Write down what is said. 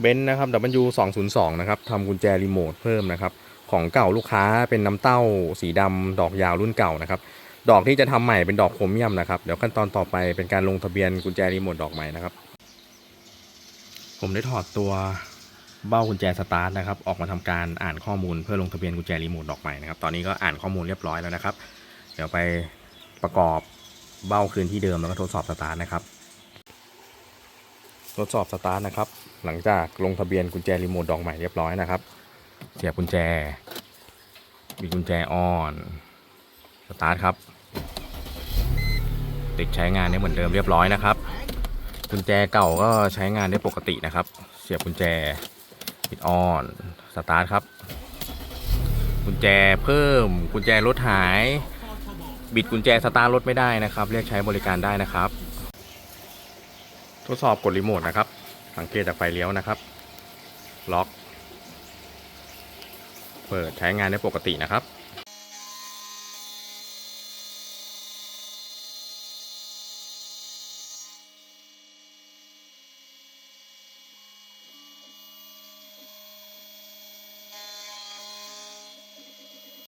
เบนซ์นะครับ W 2 0 2นะครับทำกุญแจรีโมทเพิ่มนะครับของเก่าลูกค้าเป็นน้ำเต้าสีดำดอกยาวรุ่นเก่านะครับดอกที่จะทำใหม่เป็นดอกโครเมียมนะครับเดี๋ยวขั้นตอนต่อไปเป็นการลงทะเบียนกุญแจรีโมทดอกใหม่นะครับผมได้ถอดตัวเบ้ากุญแจสตาร์ทนะครับออกมาทำการอ่านข้อมูลเพื่อลงทะเบียนกุญแจรีโมทดอกใหม่นะครับตอนนี้ก็อ่านข้อมูลเรียบร้อยแล้วนะครับ เดี๋ยวไปประกอบเบ้าคืนที่เดิมแล้วก็ทดสอบสตาร์ทนะครับ ทดสอบสตาร์ทนะครับ หลังจากลงทะเบียนกุญแจรีโมทดอกใหม่เรียบร้อยนะครับ เสียบกุญแจ มีกุญแจออนสตาร์ทครับ ติดใช้งานได้เหมือนเดิมเรียบร้อยนะครับ กุญแจเก่าก็ใช้งานได้ปกตินะครับ เสียบกุญแจปิดออนสตาร์ทครับ กุญแจเพิ่มกุญแจรถหาย บิดกุญแจสตาร์ทรถไม่ได้นะครับ เรียกใช้บริการได้นะครับ ทดสอบกดรีโมทนะครับ สังเกตจากไฟเลี้ยวนะครับ ล็อก เปิดใช้งานได้ปกตินะครับ